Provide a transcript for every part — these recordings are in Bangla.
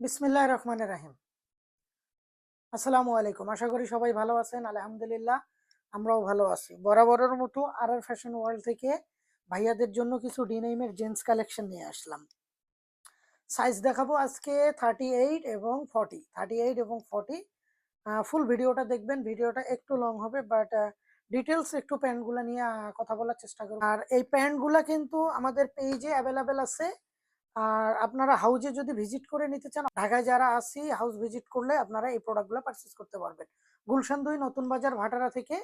বিসমিল্লাহ রহমান রাহিম। আসসালামু আলাইকুম। আশা করি সবাই ভালো আছেন, আলহামদুলিল্লাহ আমরাও ভালো আছি। বরাবরের মতো আর আর ফ্যাশন ওয়ার্ল্ড থেকে ভাইয়াদের জন্য কিছু ডিনাইমের জেন্টস কালেকশন নিয়ে আসলাম। সাইজ দেখাবো আজকে থার্টি এইট এবং ফর্টি থার্টি এইট এবং ফর্টি ফুল ভিডিওটা দেখবেন। ভিডিওটা একটু লং হবে বাট ডিটেলস একটু প্যান্টগুলো নিয়ে কথা বলার চেষ্টা করব। আর এই প্যান্টগুলো কিন্তু আমাদের পেজে অ্যাভেলেবেল আছে। আর আপনারা হাউজে যদি ভিজিট করে নিতে চান, ঢাকায় যারা আসি হাউস ভিজিট করলে আপনারা এই প্রোডাক্টগুলো পারচেস করতে পারবেন। গুলশান দুই নতুন বাজার ভাটারা থেকে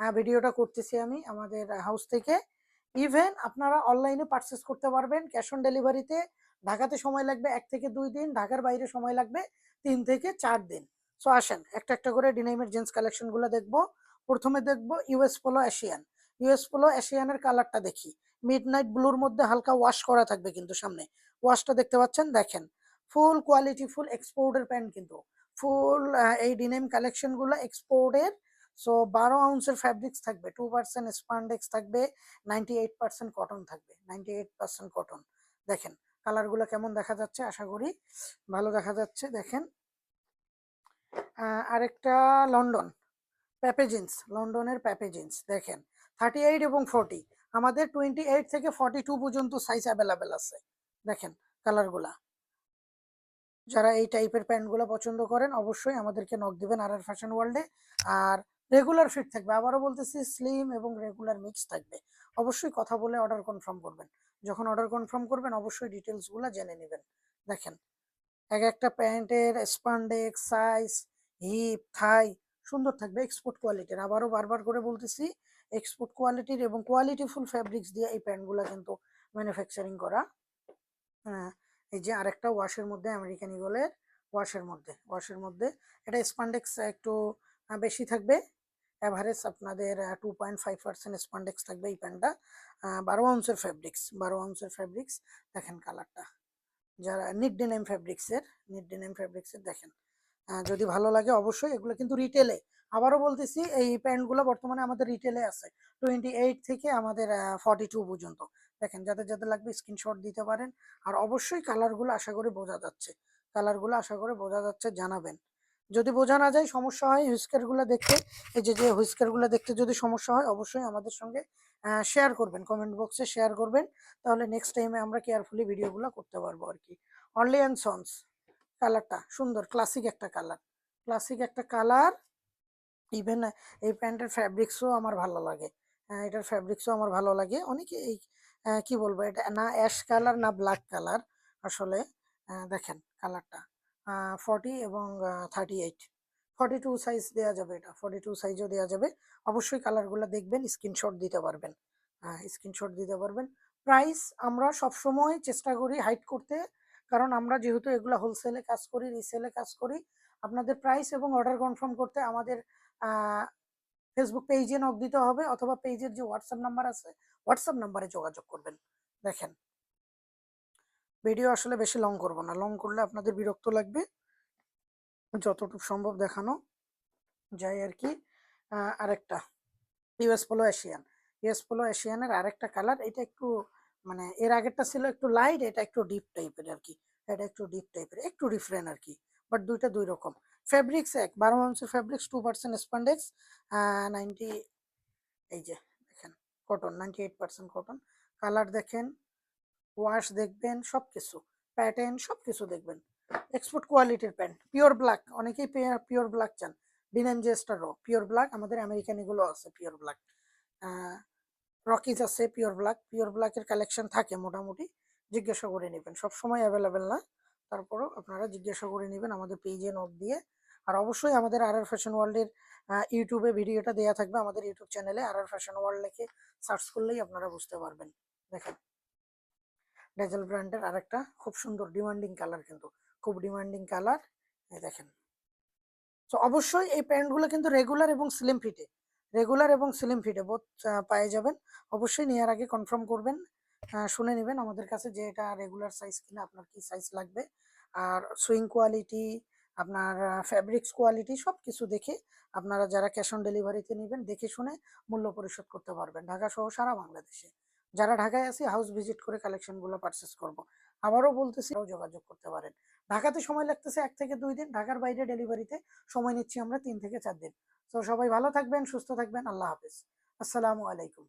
ভিডিওটা করতেছি আমি আমাদের হাউস থেকে। ইভেন আপনারা অনলাইনে পারচেস করতে পারবেন ক্যাশ অন ডেলিভারিতে ঢাকাতে সময় লাগবে এক থেকে দুই দিন, ঢাকার বাইরে সময় লাগবে তিন থেকে চার দিন। সো আসেন, একটা একটা করে ডিনাইমের জেন্টস কালেকশনগুলো দেখব। প্রথমে দেখব US polo Asian US polo এশিয়ানের কালারটা দেখি। মিড নাইট ব্লুর মধ্যে হালকা ওয়াশ করা থাকবে কিন্তু সামনে। ওয়াশটা দেখতে পাচ্ছেন? দেখেন। ফুল কোয়ালিটি ফুল এক্সপোর্টের প্যান্ট কিন্তু। ফুল এই ডিনেম কালেকশনগুলো এক্সপোর্টের সো বারো আউন্সের ফ্যাব্রিক্স থাকবে টু পার্সেন্ট স্পান্ডেক্স থাকবে নাইনটি এইট পার্সেন্ট কটন থাকবে নাইনটি এইট পার্সেন্ট কটন দেখেন কালারগুলো কেমন দেখা যাচ্ছে? আশা করি ভালো দেখা যাচ্ছে। দেখেন আরেকটা লন্ডন প্যাপেজিন্স লন্ডনের প্যাপেজিন্স দেখেন। থার্টি এইট এবং ফর্টি আমাদের টোয়েন্টি এইট থেকে ফর্টি টু পর্যন্ত সাইজ অ্যাভেলেবেল আছে। দেখেন কালারগুলা যারা এই টাইপের প্যান্টগুলো পছন্দ করেন, অবশ্যই আমাদেরকে নক দিবেন আর আর ফ্যাশন ওয়ার্ল্ডে আর রেগুলার ফিট থাকবে। আবারও বলতেছি স্লিম এবং রেগুলার মিক্স থাকবে। অবশ্যই কথা বলে অর্ডার কনফার্ম করবেন। যখন অর্ডার কনফার্ম করবেন, অবশ্যই ডিটেলসগুলো জেনে নেবেন। দেখেন, এক একটা প্যান্টের স্পান্ডেক্স সাইজ হিপ থাই সুন্দর থাকবে এক্সপোর্ট কোয়ালিটির আবারও বারবার করে বলতেছি এক্সপোর্ট কোয়ালিটির এবং কোয়ালিটিফুল ফ্যাব্রিক্স দিয়ে এই প্যান্টগুলো কিন্তু ম্যানুফ্যাকচারিং করা এই যে আরেকটা ওয়াশের মধ্যে আমেরিকান ইগলের ওয়াশের মধ্যে ওয়াশের মধ্যে। এটা স্পান্ডেক্স একটু বেশি থাকবে। অ্যাভারেজ আপনাদের two point five percent spandex থাকবে এই প্যান্টটা। বারো আউন্সের ফ্যাব্রিক্স বারো আউন্সের ফ্যাব্রিক্স দেখেন কালারটা যারা নিট ডেনাইম ফ্যাব্রিক্সের নিট ডেনাইম ফ্যাব্রিক্সের দেখেন। যদি ভালো লাগে অবশ্যই এগুলো কিন্তু রিটেলে আবারও বলতেছি, এই প্যান্টগুলো বর্তমানে আমাদের রিটেলে আছে। টোয়েন্টি এইট থেকে আমাদের ফর্টি টু পর্যন্ত। দেখেন যাদের যাদের লাগবে স্ক্রিনশট দিতে পারেন। আর অবশ্যই কালারগুলো আশা করি বোঝা যাচ্ছে। কালারগুলো আশা করে বোঝা যাচ্ছে জানাবেন। যদি বোঝা না যায় সমস্যা হয় হুইস্কারগুলো দেখতে। এই যে যে হুইস্কারগুলো দেখতে যদি সমস্যা হয় অবশ্যই আমাদের সঙ্গে শেয়ার করবেন। কমেন্ট বক্সে শেয়ার করবেন। তাহলে নেক্সট টাইমে আমরা কেয়ারফুলি ভিডিওগুলো করতে পারব আর কি। অনলি অ্যান্ড সন্স কালারটা সুন্দর ক্লাসিক একটা কালার ক্লাসিক একটা কালার ইভেন এই প্যান্টের ফ্যাব্রিক্সও আমার ভালো লাগে। আহ, এটার ফ্যাব্রিক্সও আমার ভালো লাগে। অনেকে এই কি বলব এটা? না অ্যাশ কালার না ব্ল্যাক কালার আসলে দেখেন কালারটা ফর্টি এবং thirty eight forty two size দেওয়া যাবে এটা। ফর্টি টু সাইজও দেওয়া যাবে। অবশ্যই কালারগুলো দেখবেন স্ক্রিনশট দিতে পারবেন। স্ক্রিনশট দিতে পারবেন। প্রাইস আমরা সবসময় চেষ্টা করি হাইড করতে। কারণ আমরা যেহেতু এগুলো হোলসেলে কাজ করি রিসেলে কাজ করি, আপনাদের প্রাইস এবং অর্ডার কনফার্ম করতে আমাদের ফেসবুক পেজে নক দিতে হবে অথবা পেজের যে হোয়াটসঅ্যাপ নাম্বার আছে হোয়াটসঅ্যাপ নাম্বারে যোগাযোগ করবেন। দেখেন। ভিডিও আসলে বেশি লং করব না। লং করলে আপনাদের বিরক্ত লাগবে। যতটুকু সম্ভব দেখানো যাই আর কি। আরেকটা। US polo Asian US polo এশিয়ানের আরেকটা কালার এটা একটু মানে এর আগেরটা ছিল একটু লাইট এটা একটু ডিপ টাইপের আর কি। এটা একটু ডিপ টাইপের একটু ডিফারেন্ট আর কি। বাট দুইটা দুই রকম। ফেব্রিক্স এক, বারো মাংসের fabrics two percent spandex ninety এই যে দেখেন cotton ninety eight percent cotton colour দেখেন ওয়াশ দেখবেন সব কিছু প্যাটার্ন সব কিছু দেখবেন। এক্সপোর্ট কোয়ালিটির প্যান্ট পিওর ব্ল্যাক অনেকেই পিওর ব্ল্যাক চান। ডিনাম জেস্টারও পিওর ব্ল্যাক আমাদের আমেরিকান এগুলো আছে পিওর ব্ল্যাক রকিজ আছে পিওর ব্ল্যাক পিওর ব্ল্যাকের কালেকশন থাকে মোটামুটি, জিজ্ঞাসা করে নেবেন। সবসময় অ্যাভেলেবেল না, তারপরও আপনারা জিজ্ঞাসা করে নেবেন আমাদের পেজে নক দিয়ে। আর অবশ্যই আমাদের আর আর ফ্যাশন ওয়ার্ল্ডের ইউটিউবে ভিডিওটা দেওয়া থাকবে আমাদের ইউটিউব চ্যানেলে আর আর ফ্যাশন ওয়ার্ল্ড লিখে সার্চ করলেই আপনারা বুঝতে পারবেন। দেখেন ডেজেল ব্র্যান্ডের আরেকটা খুব সুন্দর ডিমান্ডিং কালার কিন্তু, খুব ডিমান্ডিং কালার এই দেখেন। তো অবশ্যই এই প্যান্টগুলো কিন্তু রেগুলার এবং স্লিম ফিটে রেগুলার এবং স্লিম ফিটে বোধ পেয়ে যাবেন। অবশ্যই নেওয়ার আগে কনফার্ম করবেন শুনে নেবেন আমাদের কাছে যে এটা রেগুলার সাইজ কিনা, আপনার কি সাইজ লাগবে। আর সুইং কোয়ালিটি আপনার ফ্যাব্রিক্স কোয়ালিটি সব কিছু দেখে আপনারা যারা ক্যাশ অন ডেলিভারিতে নেবেন দেখে শুনে মূল্য পরিশোধ করতে পারবেন। ঢাকা সহ সারা বাংলাদেশে। যারা ঢাকায় আছে হাউস ভিজিট করে কালেকশনগুলো পারচেস করব। আবারও বলতেছি যোগাযোগ করতে পারেন। ঢাকাতে সময় লাগতেছে এক থেকে দুই দিন, ঢাকার বাইরে ডেলিভারিতে সময় নিচ্ছি আমরা তিন থেকে চার দিন। তো সবাই ভালো থাকবেন, সুস্থ থাকবেন, আল্লাহ হাফিজ। আসসালামু আলাইকুম।